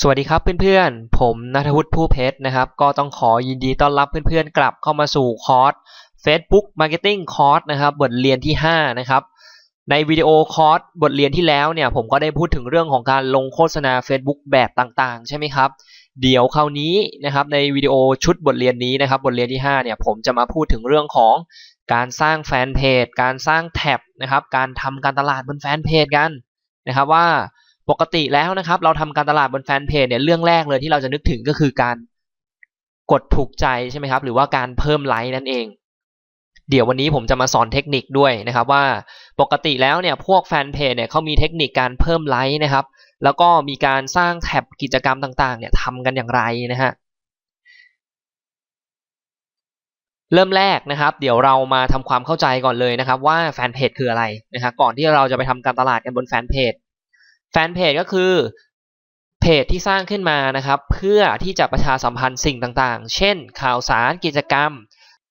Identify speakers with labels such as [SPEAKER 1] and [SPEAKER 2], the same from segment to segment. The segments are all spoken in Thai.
[SPEAKER 1] สวัสดีครับเพื่อนๆ ผมนัทวุฒิผู้เพชรนะครับ ก็ต้องขอยินดีต้อนรับเพื่อนๆ กลับเข้ามาสู่คอร์ส Facebook Marketing Course นะครับบทเรียนที่ 5 นะครับ ในวิดีโอคอร์สบทเรียนที่แล้วเนี่ย ผมก็ได้พูดถึงเรื่องของการลงโฆษณา Facebook แบบต่างๆ ใช่ไหมครับ เดี๋ยวคราวนี้นะครับในวิดีโอชุดบทเรียนนี้นะครับบทเรียนที่ 5 เนี่ย ผมจะมาพูดถึงเรื่องของการสร้างแฟนเพจ การสร้างแท็บนะครับ การทำการตลาดบนแฟนเพจกันนะครับว่า ปกติแล้วนะครับ เราทำการตลาดบนแฟนเพจเนี่ยเรื่องแรกเลยที่เราจะนึกถึงก็คือการกดถูกใจใช่ไหมครับ หรือว่าการเพิ่มไลค์นั่นเอง เดี๋ยววันนี้ผมจะมาสอนเทคนิคด้วยนะครับ ว่าปกติแล้วเนี่ยพวกแฟนเพจเนี่ยเขามีเทคนิคการเพิ่มไลค์นะครับ แล้วก็มีการสร้างแท็บกิจกรรมต่างๆ เนี่ยทำกันอย่างไรนะฮะเริ่มแรกนะครับ เดี๋ยวเรามาทำความเข้าใจก่อนเลยนะครับ ว่าแฟนเพจคืออะไรนะครับก่อนที่เราจะไปทำการตลาดกันบนแฟนเพจ แฟนเพจก็คือเพจที่สร้างขึ้นมานะครับ เพื่อที่จะประชาสัมพันธ์สิ่งต่างๆ เช่น ข่าวสารกิจกรรม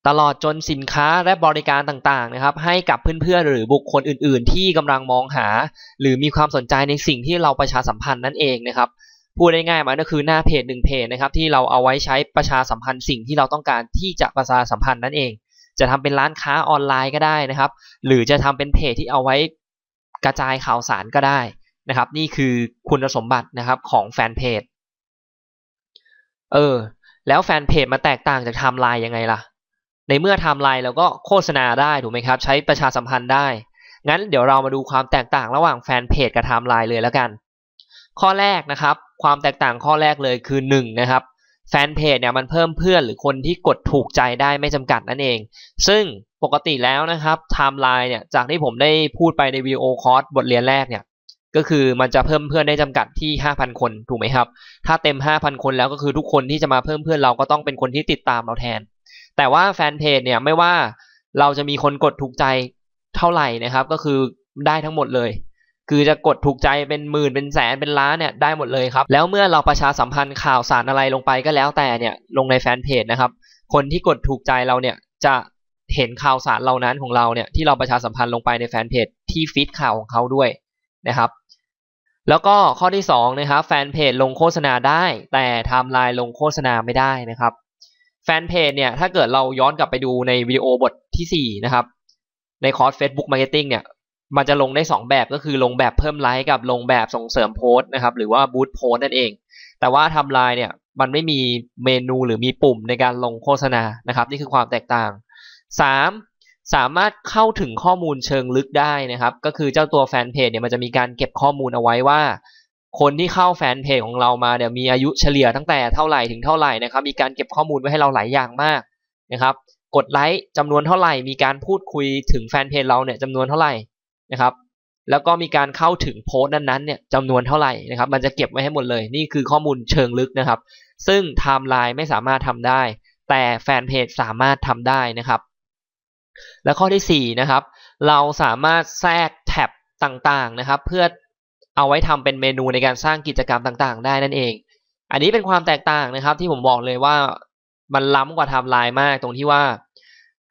[SPEAKER 1] ตลอดจนสินค้าและบริการต่างๆนะครับ ให้กับเพื่อนๆหรือบุคคลอื่น ๆ ที่กำลังมองหา หรือมีความสนใจในสิ่งที่เราประชาสัมพันธ์นั่นเองนะครับพูดได้ง่ายมันก็คือหน้าเพจหนึ่งเพจนะครับที่เราเอาไว้ใช้ประชาสัมพันธ์สิ่งที่เราต้องการที่จะประชาสัมพันธ์นั่นเอง จะทำเป็นร้านค้าออนไลน์ก็ได้นะครับ หรือจะทำเป็นเพจที่เอาไว้กระจายข่าวสารก็ได้ นะครับ นี่คือคุณสมบัตินะครับของแฟนเพจเออ แล้วแฟนเพจมาแตกต่างจากไทม์ไลน์ยังไงล่ะ ในเมื่อไทม์ไลน์เราก็โฆษณาได้ถูกไหมครับ ใช้ประชาสัมพันธ์ได้ งั้นเดี๋ยวเรามาดูความแตกต่างระหว่างแฟนเพจกับไทม์ไลน์เลยแล้วกัน ข้อแรกนะครับ ความแตกต่างข้อแรกเลยคือ1นะครับแฟนเพจเนี่ยมันเพิ่มเพื่อนหรือคนที่กดถูกใจได้ไม่จำกัดนั่นเอง ซึ่งปกติแล้วนะครับไทม์ไลน์เนี่ยจากที่ผมได้พูดไปในวิดีโอคอร์สบทเรียนแรกเนี่ย ก็คือมันจะเพิ่มเพื่อนได้จำกัดที่ 5,000 คนถูกไหมครับ ถ้าเต็ม 5,000 คนแล้วก็คือทุกคนที่จะมาเพิ่มเพื่อนเราก็ต้องเป็นคนที่ติดตามเราแทน แต่ว่าแฟนเพจเนี่ยไม่ว่าเราจะมีคนกดถูกใจเท่าไหร่นะครับ ก็คือได้ทั้งหมดเลย คือจะกดถูกใจเป็นหมื่นเป็นแสนเป็นล้านเนี่ยได้หมดเลยครับ แล้วเมื่อเราประชาสัมพันธ์ข่าวสารอะไรลงไปก็แล้วแต่เนี่ยลงในแฟนเพจนะครับ คนที่กดถูกใจเราเนี่ยจะเห็นข่าวสารเหล่านั้นของเราเนี่ยที่เราประชาสัมพันธ์ลงไปในแฟนเพจที่ฟีดข่าวของเขาด้วย นะครับ แล้วก็ข้อที่2นะครับแฟนเพจลงโฆษณาได้ แต่ไทม์ไลน์ลงโฆษณาไม่ได้นะครับแฟนเพจเนี่ยถ้าเกิดเราย้อนกลับไปดูในวิดีโอบทที่4นะครับในคอร์ส Facebook Marketing เนี่ยมันจะลงได้ 2 แบบก็คือลงแบบเพิ่มไลค์กับลงแบบส่งเสริมโพสต์นะครับหรือว่าบูตโพสต์นั่นเอง แต่ว่าทำลายเนี่ยมันไม่มีเมนูหรือมีปุ่มในการลงโฆษณานะครับ นี่คือความแตกต่าง 3. สามารถเข้าถึงข้อมูลเชิงลึกได้นะครับ ก็คือเจ้าตัวแฟนเพจเนี่ยมันจะมีการเก็บข้อมูลเอาไว้ว่า คนที่เข้าแฟนเพจของเรามาเนี่ยมีอายุเฉลี่ยตั้งแต่เท่าไหร่ถึงเท่าไหร่นะครับ มีการเก็บข้อมูลไว้ให้เราหลายอย่างมากนะครับ กดไลค์จำนวนเท่าไหร่ มีการพูดคุยถึงแฟนเพจเราเนี่ยจำนวนเท่าไหร่นะครับแล้วก็มีการเข้าถึงโพสต์นั้นๆเนี่ยจำนวนเท่าไหร่นะครับ มันจะเก็บไว้ให้หมดเลย นี่คือข้อมูลเชิงลึกนะครับ ซึ่งไทม์ไลน์ไม่สามารถทำได้ แต่แฟนเพจสามารถทำได้นะครับ และข้อที่4นะครับ เราสามารถแทรกแท็บต่างๆนะครับ เพื่อเอาไว้ทำเป็นเมนูในการสร้างกิจกรรมต่างๆ ได้นั่นเอง อันนี้เป็นความแตกต่างนะครับ ที่ผมบอกเลยว่ามันล้ำกว่าทม์ไลน์มากตรงที่ว่า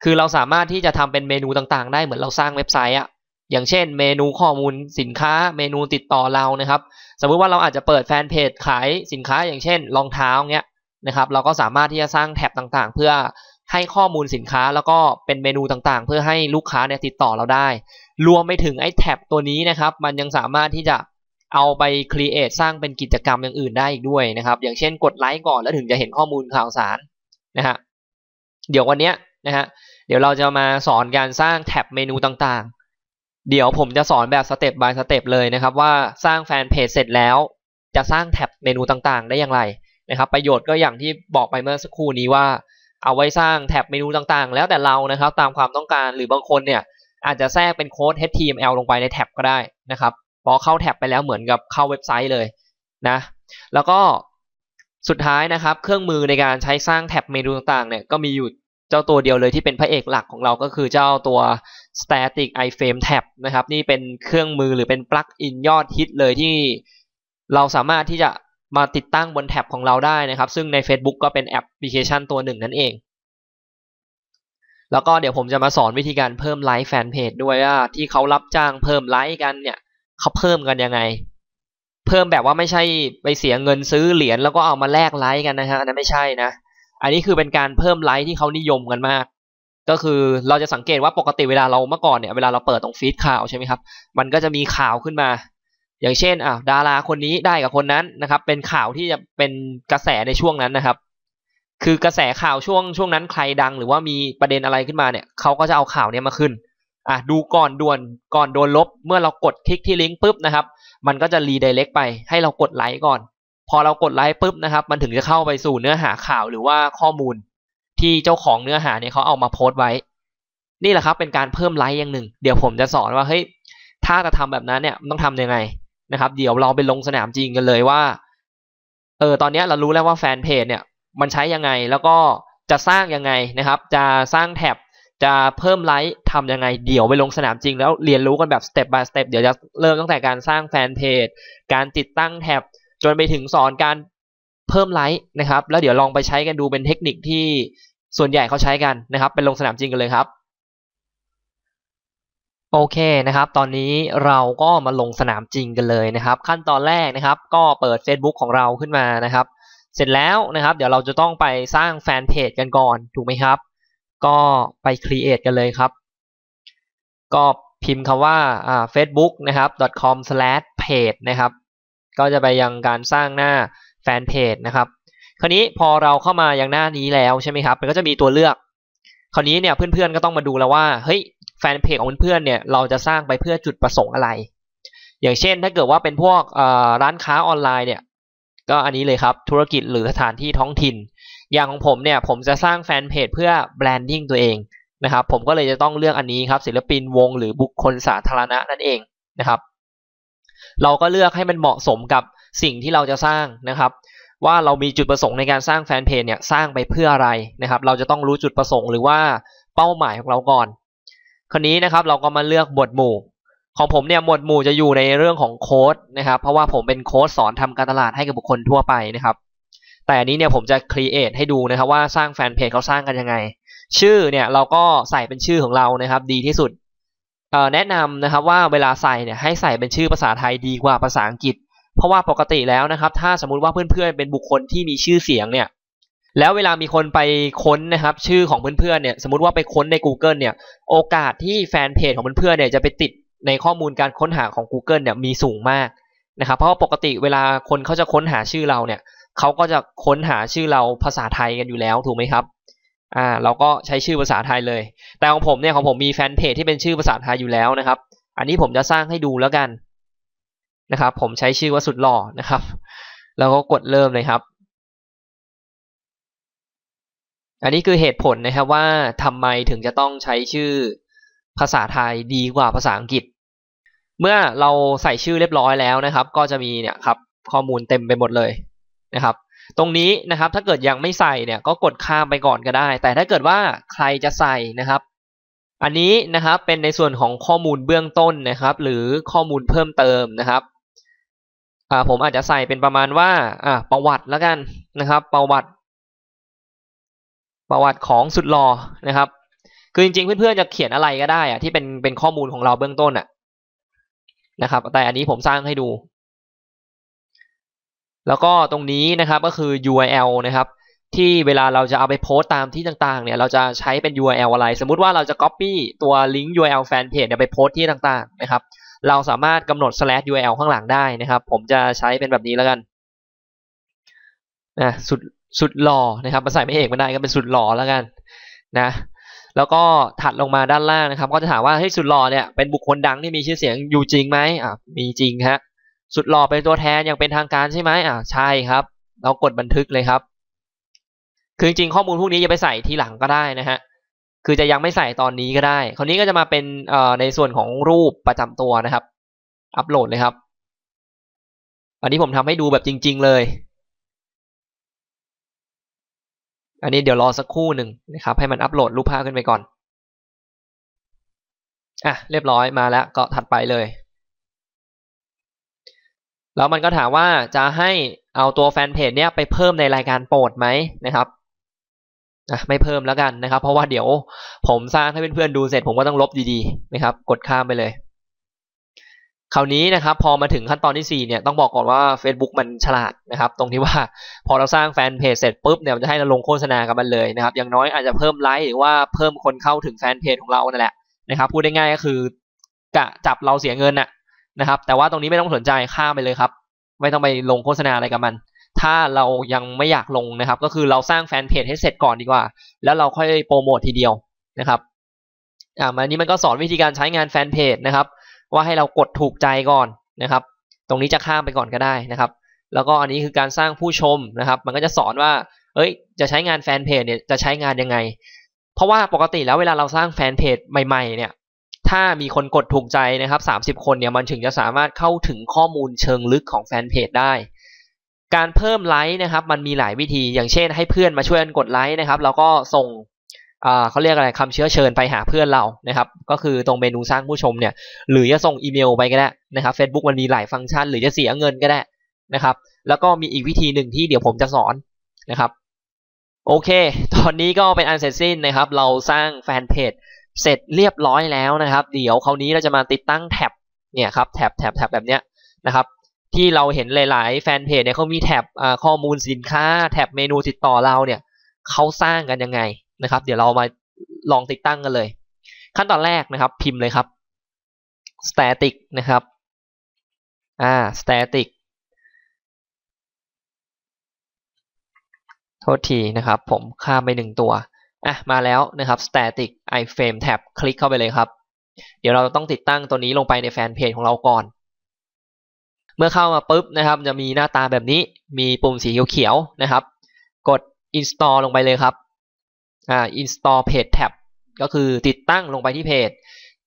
[SPEAKER 1] คือเราสามารถที่จะทำเป็นเมนูต่างๆ ได้เหมือนเราสร้างเว็บไซต์อะอย่างเช่น เมนูข้อมูลสินค้า เมนูติดต่อเรานะครับ สมมุติว่าเราอาจจะเปิดแฟนเพจขายสินค้าอย่างเช่นรองเท้าเงี้ยนะครับ เราก็สามารถที่จะสร้างแท็บต่างๆ เพื่อ ให้ข้อมูลสินค้าแล้วก็เป็นเมนูต่างๆ เพื่อให้ลูกค้าเนี่ยติดต่อเราได้ รวมไปถึงไอ้แท็บตัวนี้นะครับ มันยังสามารถที่จะเอาไปครีเอทสร้างเป็นกิจกรรมอย่างอื่นได้อีกด้วยนะครับ อย่างเช่นกดไลค์ก่อนแล้วถึงจะเห็นข้อมูลข่าวสารนะฮะเดี๋ยววันนี้นะฮะเดี๋ยวเราจะมาสอนการสร้างแท็บเมนูต่างๆ เดี๋ยวผมจะสอนแบบสเต็ปบายสเต็ปเลยนะครับว่าสร้างแฟนเพจเสร็จแล้วจะสร้างแท็บเมนูต่างๆ ได้อย่างไรนะครับ ประโยชน์ก็อย่างที่บอกไปเมื่อสักครู่นี้ว่า เอาไว้สร้างแท็บเมนูต่างๆ แล้วแต่เรานะครับตามความต้องการหรือบางคนเนี่ยอาจจะแทรกเป็นโค้ด HTML ลงไปในแท็บก็ได้นะครับพอเข้าแท็บไปแล้วเหมือนกับเข้าเว็บไซต์เลยนะแล้วก็สุดท้ายนะครับ เครื่องมือในการใช้สร้างแท็บเมนูต่างๆเนี่ยก็มีอยู่เจ้าตัวเดียวเลยที่เป็นพระเอกหลักของเราก็คือเจ้าตัว static iframe tab นะครับ นี่เป็นเครื่องมือหรือเป็นปลั๊กอินยอดฮิตเลยที่เราสามารถที่จะ มาติดตั้งบนแท็บของเราได้นะครับ ซึ่งใน Facebook ก็เป็นแอปพลิเคชันตัวหนึ่งนั่นเอง แล้วก็เดี๋ยวผมจะมาสอนวิธีการเพิ่มไลค์แฟนเพจด้วยว่าที่เขารับจ้างเพิ่มไลค์กันเนี่ยเขาเพิ่มกันยังไง เพิ่มแบบว่าไม่ใช่ไปเสียเงินซื้อเหรียญแล้วก็เอามาแลกไลค์กันนะฮะอันนั้นไม่ใช่นะ อันนี้คือเป็นการเพิ่มไลค์ที่เขานิยมกันมาก ก็คือเราจะสังเกตว่าปกติเวลาเราเมื่อก่อนเนี่ยเวลาเราเปิดตรงฟีดข่าวใช่ไหมครับ มันก็จะมีข่าวขึ้นมา อย่างเช่นอ่าดาราคนนี้ได้กับคนนั้นนะครับ เป็นข่าวที่จะเป็นกระแสในช่วงนั้นนะครับ คือกระแสข่าวช่วงช่วงนั้นใครดัง หรือว่ามีประเด็นอะไรขึ้นมาเนี่ยเขาก็จะเอาข่าวเนี้ยมาขึ้นอะดูก่อนด่วนก่อนโดนลบ เมื่อเรากดคลิกที่ลิงก์ปุ๊บนะครับ มันก็จะรีเดเล็กไปให้เรากดไลค์ก่อน พอเรากดไลค์ปุ๊บนะครับ มันถึงจะเข้าไปสู่เนื้อหาข่าวหรือว่าข้อมูล ที่เจ้าของเนื้อหาเนี่ยเขาเอามาโพสต์ไว้ นี่แหละครับเป็นการเพิ่มไลค์อย่างหนึ่ง เดี๋ยวผมจะสอนว่าเฮ้ยถ้าจะทำแบบนั้นเนี่ยมันต้องทํำยังไง นะครับ เดี๋ยวเราไปลงสนามจริงกันเลยว่า เออตอนนี้เรารู้แล้วว่าแฟนเพจเนี่ยมันใช้ยังไงแล้วก็จะสร้างยังไงนะครับ จะสร้างแท็บจะเพิ่มไลค์ทำยังไง เดี๋ยวไปลงสนามจริงแล้วเรียนรู้กันแบบสเต็ป by สเต็ปเดี๋ยวจะเริ่มตั้งแต่การสร้างแฟนเพจ การติดตั้งแท็บจนไปถึงสอนการเพิ่มไลค์นะครับ แล้วเดี๋ยวลองไปใช้กันดูเป็นเทคนิคที่ส่วนใหญ่เขาใช้กันนะครับ เป็นลงสนามจริงกันเลยครับ โอเคนะครับ ตอนนี้เราก็มาลงสนามจริงกันเลยนะครับ ขั้นตอนแรกนะครับ ก็เปิด Facebook ของเราขึ้นมานะครับ เสร็จแล้วนะครับ เดี๋ยวเราจะต้องไปสร้างแฟนเพจกันก่อนถูกไหมครับ ก็ไป create กันเลยครับ ก็พิมพ์คำว่า facebook นะครับ com slash page นะครับ ก็จะไปยังการสร้างหน้าแฟนเพจนะครับ คราวนี้พอเราเข้ามายังหน้านี้แล้วใช่ไหมครับ มันก็จะมีตัวเลือก คราวนี้เนี่ยเพื่อนๆก็ต้องมาดูแล้วว่าเฮ้ยแฟนเพจของเพื่อนๆเนี่ยเราจะสร้างไปเพื่อจุดประสงค์อะไร อย่างเช่นถ้าเกิดว่าเป็นพวกร้านค้าออนไลน์เนี่ยก็อันนี้เลยครับธุรกิจหรือสถานที่ท้องถิ่น อย่างของผมเนี่ยผมจะสร้างแฟนเพจเพื่อแบรนดิ้งตัวเองนะครับผมก็เลยจะต้องเลือกอันนี้ครับศิลปินวงหรือบุคคลสาธารณะนั่นเองนะครับ เราก็เลือกให้มันเหมาะสมกับสิ่งที่เราจะสร้างนะครับ ว่าเรามีจุดประสงค์ในการสร้างแฟนเพจเนี่ยสร้างไปเพื่ออะไรนะครับ เราจะต้องรู้จุดประสงค์หรือว่าเป้าหมายของเราก่อน คราวนี้นะครับเราก็มาเลือกหมวดหมู่ ของผมเนี่ยหมวดหมู่จะอยู่ในเรื่องของโค้ดนะครับ เพราะว่าผมเป็นโค้ดสอนทำการตลาดให้กับบุคคลทั่วไปนะครับ แต่อันนี้เนี่ยผมจะครีเอทให้ดูนะครับว่าสร้างแฟนเพจเขาสร้างกันยังไง ชื่อเนี่ยเราก็ใส่เป็นชื่อของเรานะครับ ดีที่สุดแนะนำนะครับว่าเวลาใส่เนี่ยให้ใส่เป็นชื่อภาษาไทยดีกว่าภาษาอังกฤษ เพราะว่าปกติแล้วนะครับ ถ้าสมมุติว่าเพื่อนๆเป็นบุคคลที่มีชื่อเสียงเนี่ย แล้วเวลามีคนไปค้นนะครับ ชื่อของเพื่อนๆเนี่ย สมมติว่าไปค้นใน Google เนี่ย โอกาสที่แฟนเพจของเพื่อนๆเนี่ยจะไปติดในข้อมูลการค้นหาของ Google เนี่ยมีสูงมากนะครับ เพราะว่าปกติเวลาคนเขาจะค้นหาชื่อเราเนี่ยเขาก็จะค้นหาชื่อเราภาษาไทยกันอยู่แล้วถูกไหมครับอ่าเราก็ใช้ชื่อภาษาไทยเลย แต่ของผมเนี่ยของผมมีแฟนเพจที่เป็นชื่อภาษาไทยอยู่แล้วนะครับ อันนี้ผมจะสร้างให้ดูแล้วกัน นะครับ ผมใช้ชื่อว่าสุดหล่อนะครับ แล้วก็กดเริ่มเลยครับ อันนี้คือเหตุผลนะครับว่าทำไมถึงจะต้องใช้ชื่อภาษาไทยดีกว่าภาษาอังกฤษ เมื่อเราใส่ชื่อเรียบร้อยแล้วนะครับ ก็จะมีเนี่ยครับข้อมูลเต็มไปหมดเลยนะครับ ตรงนี้นะครับถ้าเกิดยังไม่ใส่เนี่ยก็กดข้ามไปก่อนก็ได้ แต่ถ้าเกิดว่าใครจะใส่นะครับ อันนี้นะครับเป็นในส่วนของข้อมูลเบื้องต้นนะครับ หรือข้อมูลเพิ่มเติมนะครับ อ่าผมอาจจะใส่เป็นประมาณว่าอ่าประวัติแล้วกันนะครับ ประวัติ ประวัติของสุดหล่อนะครับ คือจริงๆเพื่อนๆจะเขียนอะไรก็ได้อะที่เป็นเป็นข้อมูลของเราเบื้องต้นอะนะครับ แต่อันนี้ผมสร้างให้ดู แล้วก็ตรงนี้นะครับก็คือ URL นะครับ ที่เวลาเราจะเอาไปโพสต์ตามที่ต่างๆ เนี่ย เราจะใช้เป็น URL อะไร สมมุติว่าเราจะ Copy ตัวลิงก์ URL แฟนเพจเนี่ยไปโพสต์ที่ต่างๆ นะครับ เราสามารถกำหนด slash URL ข้างหลังได้นะครับ ผมจะใช้เป็นแบบนี้แล้วกันนะสุดสุดหล่อนะครับมาใส่ไม่เอกไม่ได้ก็เป็นสุดหล่อแล้วกันนะ แล้วก็ถัดลงมาด้านล่างนะครับ ก็จะถามว่าเฮ้ยสุดหล่อเนี่ยเป็นบุคคลดังที่มีชื่อเสียงอยู่จริงไหมอะมีจริงฮะสุดหล่อเป็นตัวแทนอย่างเป็นทางการใช่ไหมอ่าใช่ครับ เรากดบันทึกเลยครับ คือจริงๆข้อมูลพวกนี้จะไปใส่ทีหลังก็ได้นะฮะ คือจะยังไม่ใส่ตอนนี้ก็ได้ คราวนี้ก็จะมาเป็นในส่วนของรูปประจำตัวนะครับ อัปโหลดเลยครับ อันนี้ผมทำให้ดูแบบจริง ๆ เลย อันนี้เดี๋ยวรอสักครู่หนึ่งนะครับ ให้มันอัปโหลดรูปภาพขึ้นไปก่อน อะเรียบร้อยมาแล้วก็ถัดไปเลย แล้วมันก็ถามว่าจะให้เอาตัวแฟนเพจเนี้ยไปเพิ่มในรายการโปรดไหมนะครับะไม่เพิ่มแล้วกันนะครับ เพราะว่าเดี๋ยวผมสร้างให้เพื่อนๆดูเสร็จผมก็ต้องลบดีๆนะครับ กดข้ามไปเลย คราวนี้นะครับ พอมาถึงขั้นตอนที่4เนี่ยต้องบอกก่อนว่า Facebook มันฉลาดนะครับ ตรงที่ว่าพอเราสร้างแฟนเพจเสร็จปุ๊บเนี่ยมันจะให้เราลงโฆษณากับมันเลยนะครับ อย่างน้อยอาจจะเพิ่มไลค์หรือว่าเพิ่มคนเข้าถึงแฟนเพจของเรานั่นแหละนะครับ พูดได้ง่ายก็คือกะจับเราเสียเงินน่ะนะครับ แต่ว่าตรงนี้ไม่ต้องสนใจข้ามไปเลยครับ ไม่ต้องไปลงโฆษณาอะไรกับมัน ถ้าเรายังไม่อยากลงนะครับ ก็คือเราสร้างแฟนเพจให้เสร็จก่อนดีกว่า แล้วเราค่อยโปรโมททีเดียวนะครับอ่ามานี้มันก็สอนวิธีการใช้งานแฟนเพจนะครับ ว่าให้เรากดถูกใจก่อนนะครับ ตรงนี้จะข้ามไปก่อนก็ได้นะครับ แล้วก็อันนี้คือการสร้างผู้ชมนะครับ มันก็จะสอนว่า เอ้ย จะใช้งานแฟนเพจเนี่ยจะใช้งานยังไง เพราะว่าปกติแล้วเวลาเราสร้างแฟนเพจใหม่ๆ เนี่ย ถ้ามีคนกดถูกใจนะครับ 30 คนเนี่ยมันถึงจะสามารถเข้าถึงข้อมูลเชิงลึกของแฟนเพจได้ การเพิ่มไลค์นะครับ มันมีหลายวิธี อย่างเช่น ให้เพื่อนมาช่วยกันกดไลค์นะครับ แล้วก็ส่งเขาเรียกอะไรคำเชื้อเชิญไปหาเพื่อนเรานะครับ ก็คือตรงเมนูสร้างผู้ชมเนี่ย หรือจะส่งอีเมลไปก็ได้นะครับ Facebook มันมีหลายฟังก์ชัน หรือจะเสียเงินก็ได้นะครับ แล้วก็มีอีกวิธีหนึ่งที่เดี๋ยวผมจะสอนนะครับ โอเค ตอนนี้ก็เป็นอันเสร็จสิ้นนะครับ เราสร้างแฟนเพจเสร็จเรียบร้อยแล้วนะครับ เดี๋ยวคราวนี้เราจะมาติดตั้งแท็บเนี่ยครับแท็บแท็บแท็บแบบเนี้ยนะครับ ที่เราเห็นหลาย ๆ แฟนเพจเนี่ยเขามีแท็บข้อมูลสินค้า แท็บเมนูติดต่อเราเนี่ยเขาสร้างกันยังไงนะครับ เดี๋ยวเรามาลองติดตั้งกันเลย ขั้นตอนแรกนะครับ พิมพ์เลยครับ static นะครับอ่า static โทษทีนะครับ ผมข้ามไปหนึ่งตัวอะมาแล้วนะครับ static iframe tab คลิกเข้าไปเลยครับ เดี๋ยวเราต้องติดตั้งตัวนี้ลงไปในแฟนเพจของเราก่อน เมื่อเข้ามาปุ๊บนะครับ จะมีหน้าตาแบบนี้มีปุ่มสีเขียวๆนะครับ กด install ลงไปเลยครับอ่า install page tab ก็คือติดตั้งลงไปที่เพจ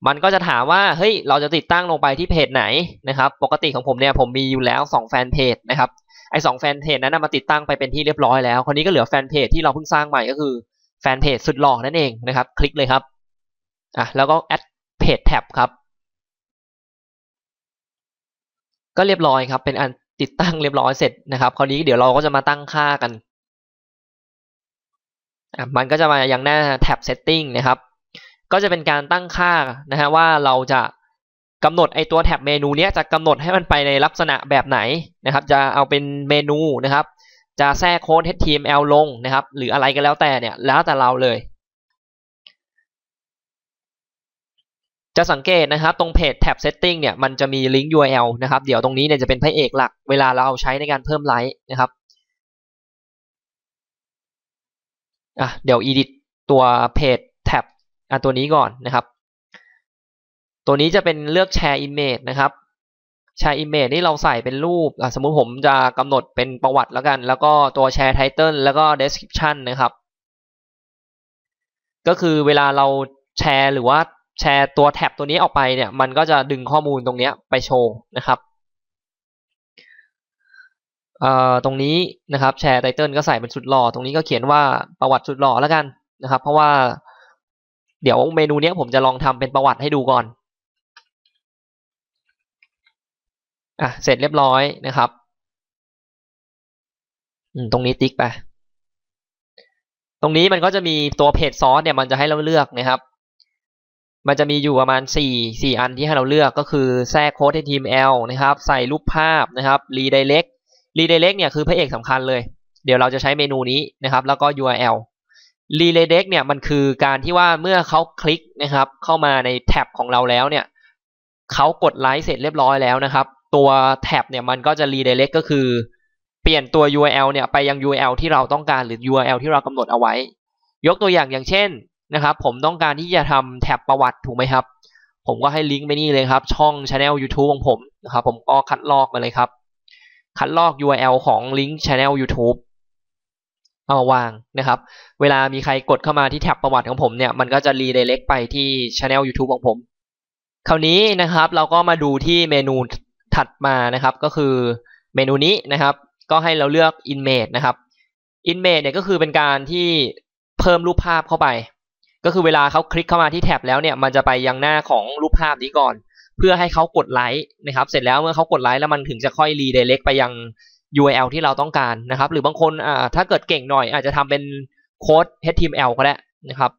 [SPEAKER 1] มันก็จะถามว่าเฮ้ยเราจะติดตั้งลงไปที่เพจไหนนะครับ ปกติของผมเนี่ยผมมีอยู่แล้ว 2 แฟนเพจนะครับไอ้สองแฟนเพจนั้นมาติดตั้งไปเป็นที่เรียบร้อยแล้ว คราวนี้ก็เหลือแฟนเพจที่เราเพิ่งสร้างใหม่ก็คือแฟนเพจสุดหล่อนั่นเองนะครับ คลิกเลยครับอะแล้วก็ add page tab ครับ ก็เรียบร้อยครับ เป็นอันติดตั้งเรียบร้อยเสร็จนะครับ คราวนี้เดี๋ยวเราก็จะมาตั้งค่ากัน มันก็จะมาอยังหน้าแท็บ setting นะครับ ก็จะเป็นการตั้งค่านะฮะว่าเราจะกำหนดไอตัวแท็บเมนูเนี้ยจะกำหนดให้มันไปในลักษณะแบบไหนนะครับ จะเอาเป็นเมนูนะครับ จะแทรกโค้ด HTML ลงนะครับ หรืออะไรก็แล้วแต่เนี่ยแล้วแต่เราเลย จะสังเกตนะครับตรงเพจแท็บ setting เนี่ยมันจะมีลิงก์ URL นะครับเดี๋ยวตรงนี้เนี่ยจะเป็นพระเอกหลักเวลาเราเอาใช้ในการเพิ่มไลค์นะครับอะเดี๋ยว edit ตัวเพจแท็บอะตัวนี้ก่อนนะครับ ตัวนี้จะเป็นเลือกแชร์ image นะครับแชร์ image นี่เราใส่เป็นรูปอะสมมุติผมจะกำหนดเป็นประวัติแล้วกัน แล้วก็ตัวแชร์ title แล้วก็ description นะครับ ก็คือเวลาเราแชร์หรือว่า แชร์ตัวแท็บตัวนี้ออกไปเนี่ย มันก็จะดึงข้อมูลตรงนี้ไปโชว์นะครับตรงนี้นะครับแชร์ไตเติลก็ใส่เป็นสุดหล่อตรงนี้ก็เขียนว่าประวัติสุดหล่อแล้วกันนะครับ เพราะว่าเดี๋ยวเมนูนี้ผมจะลองทำเป็นประวัติให้ดูก่อนอะเสร็จเรียบร้อยนะครับตรงนี้ติ๊กไป ตรงนี้มันก็จะมีตัวเพจซอสเนี่ยมันจะให้เราเลือกนะครับ มันจะมีอยู่ประมาณ 4 4 อันที่ให้เราเลือกก็คือแทรกโค้ด HTML นะครับ ใส่รูปภาพนะครับ redirect redirect เนี่ยคือพระเอกสำคัญเลย เดี๋ยวเราจะใช้เมนูนี้นะครับ แล้วก็ URL redirect เนี่ยมันคือการที่ว่าเมื่อเขาคลิกนะครับ เข้ามาในแท็บของเราแล้วเนี่ยเขากดไลค์เสร็จเรียบร้อยแล้วนะครับ ตัวแท็บเนี่ยมันก็จะ redirect ก็คือเปลี่ยนตัว URL เนี่ยไปยัง URL ที่เราต้องการหรือ URL ที่เรากำหนดเอาไว้ ยกตัวอย่างอย่างเช่น นะครับ ผมต้องการที่จะทำแท็บประวัติถูกไหมครับ ผมก็ให้ลิงก์ไปนี่เลยครับ ช่อง Channel YouTube ของผมนะครับ ผมก็คัดลอกมาเลยครับ คัดลอก URL ของลิงก์ Channel YouTube เอามาวางนะครับ เวลามีใครกดเข้ามาที่แท็บประวัติของผมเนี่ย มันก็จะรีเดเล็กไปที่ Channel YouTube ของผม คราวนี้นะครับ เราก็มาดูที่เมนูถัดมานะครับ ก็คือเมนูนี้นะครับ ก็ให้เราเลือก Image นะครับ Image เนี่ยก็คือเป็นการที่เพิ่มรูปภาพเข้าไป ก็คือเวลาเขาคลิกเข้ามาที่แท็บแล้วเนี่ยมันจะไปยังหน้าของรูปภาพนี้ก่อน เพื่อให้เขากดไลค์นะครับ เสร็จแล้วเมื่อเขากดไลค์แล้วมันถึงจะค่อยรีเดเล็กไปยัง URL ที่เราต้องการนะครับ หรือบางคนอ่าถ้าเกิดเก่งหน่อยอาจจะทำเป็นโค้ด HTML ก็ได้นะครับ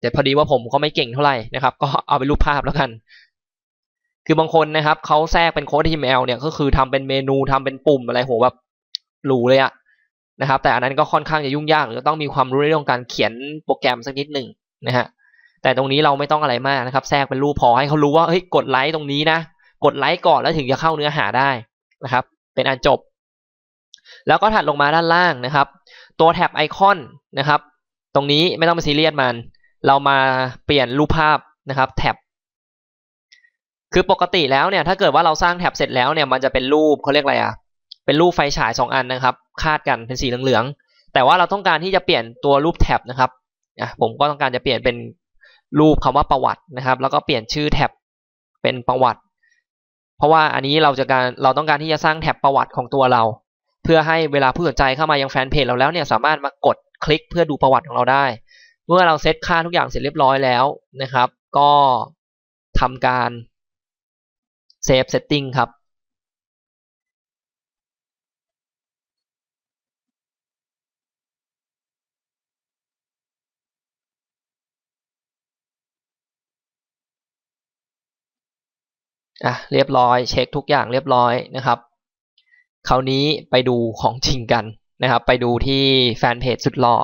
[SPEAKER 1] แต่พอดีว่าผมก็ไม่เก่งเท่าไหร่นะครับ ก็เอาเป็นรูปภาพแล้วกัน คือบางคนนะครับเขาแทรกเป็นโค้ด HTML เนี่ยก็คือทำเป็นเมนูทำเป็นปุ่มอะไรโหแบบหรูเลยอะนะครับ แต่อันนั้นก็ค่อนข้างจะยุ่งยากหรือต้องมีความรู้ในเรื่องการเขียนโปรแกรมสักนิดหนึ่ง นะฮะแต่ตรงนี้เราไม่ต้องอะไรมากนะครับ แทรกเป็นรูปพอให้เขารู้ว่าเฮ้ยกดไลค์ตรงนี้นะ กดไลค์ก่อนแล้วถึงจะเข้าเนื้อหาได้นะครับ เป็นอันจบ แล้วก็ถัดลงมาด้านล่างนะครับ ตัวแท็บไอคอนนะครับ ตรงนี้ไม่ต้องไปซีเรียสมัน เรามาเปลี่ยนรูปภาพนะครับแท็บคือปกติแล้วเนี่ยถ้าเกิดว่าเราสร้างแท็บเสร็จแล้วเนี่ยมันจะเป็นรูปเขาเรียกอะไรอะเป็นรูปไฟฉายสองอันนะครับ คาดกันเป็นสีเหลืองๆแต่ว่าเราต้องการที่จะเปลี่ยนตัวรูปแท็บนะครับ อะผมก็ต้องการจะเปลี่ยนเป็นรูปคำว่าประวัตินะครับ แล้วก็เปลี่ยนชื่อแท็บเป็นประวัติ เพราะว่าอันนี้เราจะการเราต้องการที่จะสร้างแท็บประวัติของตัวเรา เพื่อให้เวลาผู้สนใจเข้ามายังแฟนเพจเราแล้วเนี่ยสามารถมากดคลิกเพื่อดูประวัติของเราได้ เมื่อเราเซตค่าทุกอย่างเสร็จเรียบร้อยแล้วนะครับ ก็ทำการ Save Setting ครับ อะเรียบร้อยเช็คทุกอย่างเรียบร้อยนะครับคราวนี้ไปดูของจริงกันนะครับ ไปดูที่แฟนเพจสุดหล่อ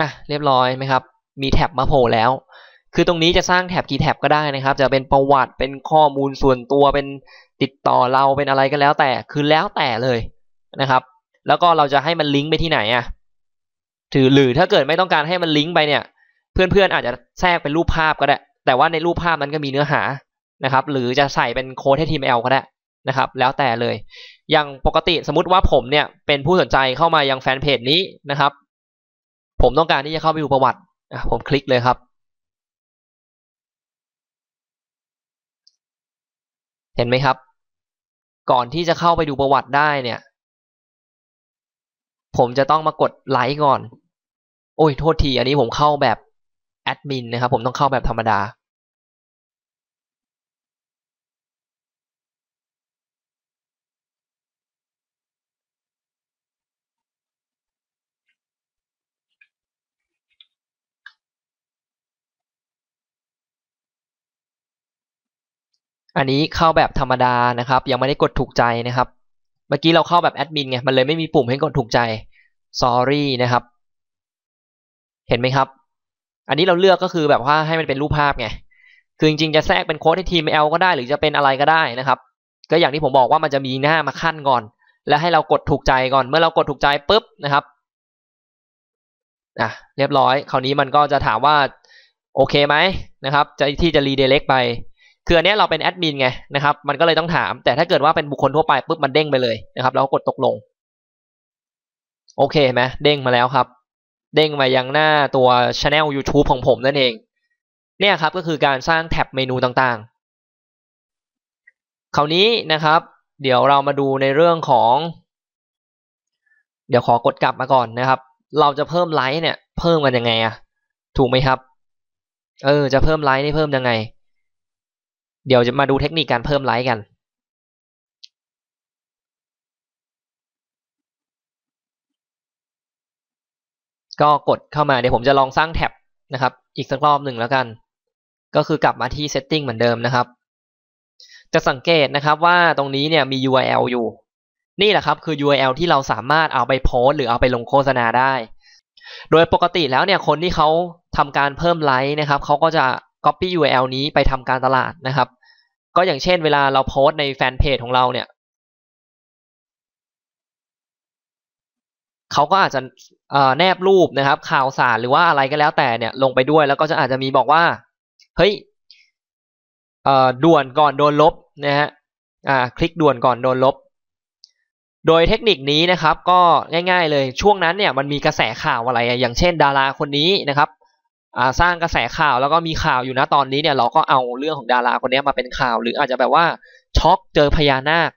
[SPEAKER 1] อะเรียบร้อยไหมครับ มีแท็บมาโผล่แล้ว คือตรงนี้จะสร้างแท็บกี่แท็บก็ได้นะครับ จะเป็นประวัติเป็นข้อมูลส่วนตัวเป็นติดต่อเราเป็นอะไรก็แล้วแต่คือแล้วแต่เลยนะครับ แล้วก็เราจะให้มันลิงก์ไปที่ไหนอะถือหรือถ้าเกิดไม่ต้องการให้มันลิงก์ไปเนี่ย เพื่อนๆอาจจะแทรกเป็นรูปภาพก็ได้ แต่ว่าในรูปภาพนั้นก็มีเนื้อหานะครับ หรือจะใส่เป็นโค้ด HTML ก็ได้นะครับ แล้วแต่เลย อย่างปกติสมมติว่าผมเนี่ยเป็นผู้สนใจเข้ามายังแฟนเพจนี้นะครับ ผมต้องการที่จะเข้าไปดูประวัติผมคลิกเลยครับ เห็นไหมครับ ก่อนที่จะเข้าไปดูประวัติได้เนี่ย ผมจะต้องมากดไลค์ก่อน โอ้ยโทษที อันนี้ผมเข้าแบบแอดมินนะครับ ผมต้องเข้าแบบธรรมดา อันนี้เข้าแบบธรรมดานะครับ ยังไม่ได้กดถูกใจนะครับ เมื่อกี้เราเข้าแบบแอดมินไงมันเลยไม่มีปุ่มให้กดถูกใจ sorry นะครับ เห็นไหมครับ อันนี้เราเลือกก็คือแบบว่าให้มันเป็นรูปภาพไงคือจริงๆจะแทรกเป็นโค้ดใน HTML ก็ได้ หรือจะเป็นอะไรก็ได้นะครับ ก็อย่างที่ผมบอกว่ามันจะมีหน้ามาขั้นก่อน แล้วให้เรากดถูกใจก่อน เมื่อเรากดถูกใจปุ๊บนะครับอะเรียบร้อย คราวนี้มันก็จะถามว่าโอเคไหมนะครับจะที่จะรีเดเล็กไป คืออันนี้เราเป็นแอดมินไงนะครับ มันก็เลยต้องถาม แต่ถ้าเกิดว่าเป็นบุคคลทั่วไปปุ๊บมันเด้งไปเลยนะครับเราก็กดตกลง โอเคไหมเด้งมาแล้วครับ เด้งมายังหน้าตัว Channel YouTube ของผมนั่นเอง เนี่ยครับก็คือการสร้างแท็บเมนูต่างๆ คราวนี้นะครับ เดี๋ยวเรามาดูในเรื่องของ เดี๋ยวขอกดกลับมาก่อนนะครับ เราจะเพิ่มไลค์เนี่ย เพิ่มกันยังไงอะถูกไหมครับ เออ จะเพิ่มไลค์นี่เพิ่มยังไง เดี๋ยวจะมาดูเทคนิคการเพิ่มไลค์กันก็กดเข้ามาเดี๋ยวผมจะลองสร้างแท็บนะครับ อีกสักรอบหนึ่งแล้วกัน ก็คือกลับมาที่ setting เหมือนเดิมนะครับ จะสังเกตนะครับว่าตรงนี้เนี่ยมี URL อยู่ นี่แหละครับคือ URL ที่เราสามารถเอาไปโพสหรือเอาไปลงโฆษณาได้ โดยปกติแล้วเนี่ยคนที่เขาทำการเพิ่มไลค์นะครับเขาก็จะ copy URL นี้ไปทำการตลาดนะครับ ก็อย่างเช่นเวลาเราโพสในแฟนเพจของเราเนี่ยเขาก็อาจจะแนบรูปนะครับ ข่าวสารหรือว่าอะไรก็แล้วแต่เนี่ยลงไปด้วยแล้วก็จะอาจจะมีบอกว่า เฮ้ยด่วนก่อนโดนลบนะฮะคลิกด่วนก่อนโดนลบ โดยเทคนิคนี้นะครับ ก็ง่าย ๆ เลยช่วงนั้นเนี่ยมันมีกระแสข่าวอะไร อย่างเช่น ดาราคนนี้นะครับ สร้างกระแสข่าวแล้วก็มีข่าวอยู่นะตอนนี้เนี่ยเราก็เอาเรื่องของดาราคนนี้มาเป็นข่าว หรืออาจจะแบบว่าช็อกเจอพญานาค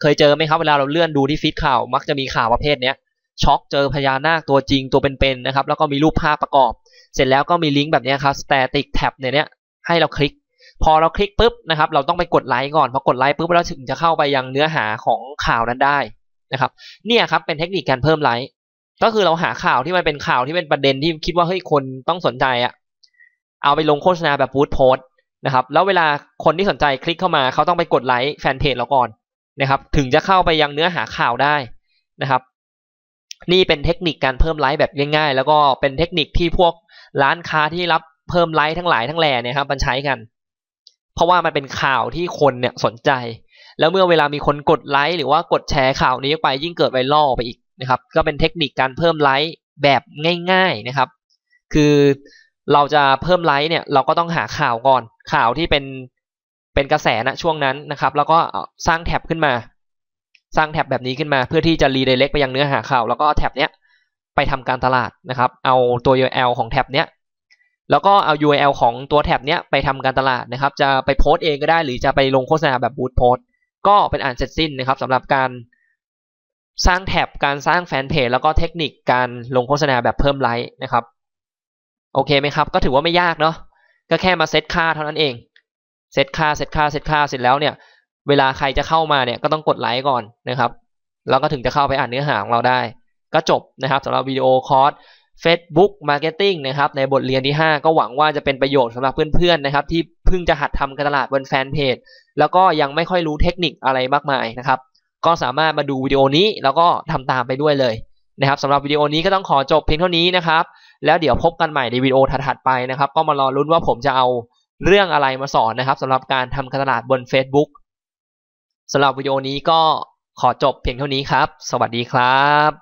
[SPEAKER 1] เคยเจอไหมครับเวลาเราเลื่อนดูที่ฟีดข่าว มักจะมีข่าวประเภทเนี้ยช็อกเจอพญานาคตัวจริงตัวเป็นๆนะครับ แล้วก็มีรูปภาพประกอบ เสร็จแล้วก็มีลิงก์แบบนี้ครับ static tab เนี่ยให้เราคลิก พอเราคลิกปุ๊บนะครับ เราต้องไปกดไลค์ก่อนพอกดไลค์ปุ๊บเราถึงจะเข้าไปยังเนื้อหาของข่าวนั้นได้นะครับ เนี่ยครับเป็นเทคนิคการเพิ่มไลค์ ก็คือเราหาข่าวที่มันเป็นข่าวที่เป็นประเด็นที่คิดว่าเฮ้ยคนต้องสนใจอะเอาไปลงโฆษณาแบบฟูดโพสนะครับ แล้วเวลาคนที่สนใจคลิกเข้ามาเขาต้องไปกดไลค์แฟนเพจเราก่อนนะครับ ถึงจะเข้าไปยังเนื้อหาข่าวได้นะครับ นี่เป็นเทคนิคการเพิ่มไลค์แบบง่ายๆ แล้วก็เป็นเทคนิคที่พวกร้านค้าที่รับเพิ่มไลค์ทั้งหลายทั้งแหล่เนี่ยครับมันใช้กัน เพราะว่ามันเป็นข่าวที่คนเนี่ยสนใจ แล้วเมื่อเวลามีคนกดไลค์หรือว่ากดแชร์ข่าวนี้ไปยิ่งเกิดไวรัลไปอีก นะครับ ก็เป็นเทคนิคการเพิ่มไลค์แบบง่ายๆนะครับ คือเราจะเพิ่มไลค์เนี่ยเราก็ต้องหาข่าวก่อน ข่าวที่เป็นเป็นกระแสนะช่วงนั้นนะครับ แล้วก็สร้างแท็บขึ้นมา สร้างแท็บแบบนี้ขึ้นมา เพื่อที่จะรีเดเล็กไปยังเนื้อหาข่าว แล้วก็แท็บเนี้ยไปทำการตลาดนะครับ เอาตัว URL ของแท็บเนี้ยแล้วก็เอา URL ของตัวแท็บเนี้ยไปทำการตลาดนะครับ จะไปโพสต์เองก็ได้ หรือจะไปลงโฆษณาแบบบูตโพสต์ก็เป็นอ่านเสร็จสิ้นนะครับสำหรับการ สร้างแท็บการสร้างแฟนเพจแล้วก็เทคนิคการลงโฆษณาแบบเพิ่มไลค์นะครับโอเคไหมครับ ก็ถือว่าไม่ยากเนาะก็แค่มาเซตค่าเท่านั้นเองเซตค่าเซตค่าเซตค่าเสร็จแล้วเนี่ย เวลาใครจะเข้ามาเนี่ยก็ต้องกดไลค์ก่อนนะครับ แล้วก็ถึงจะเข้าไปอ่านเนื้อหาของเราได้ ก็จบนะครับสำหรับวิดีโอคอร์ส Facebook Marketing นะครับในบทเรียนที่ 5 ก็หวังว่าจะเป็นประโยชน์สำหรับเพื่อนๆนะครับ ที่เพิ่งจะหัดทำการตลาดบนแฟนเพจแล้วก็ยังไม่ค่อยรู้เทคนิคอะไรมากมายนะครับ ก็สามารถมาดูวิดีโอนี้แล้วก็ทำตามไปด้วยเลยนะครับสำหรับวิดีโอนี้ก็ต้องขอจบเพียงเท่านี้นะครับ แล้วเดี๋ยวพบกันใหม่ในวิดีโอถัดๆไปนะครับ ก็มารอรุ้นว่าผมจะเอาเรื่องอะไรมาสอนนะครับสำหรับการทำการตลาดบน Facebook สำหรับวิดีโอนี้ก็ขอจบเพียงเท่านี้ครับ สวัสดีครับ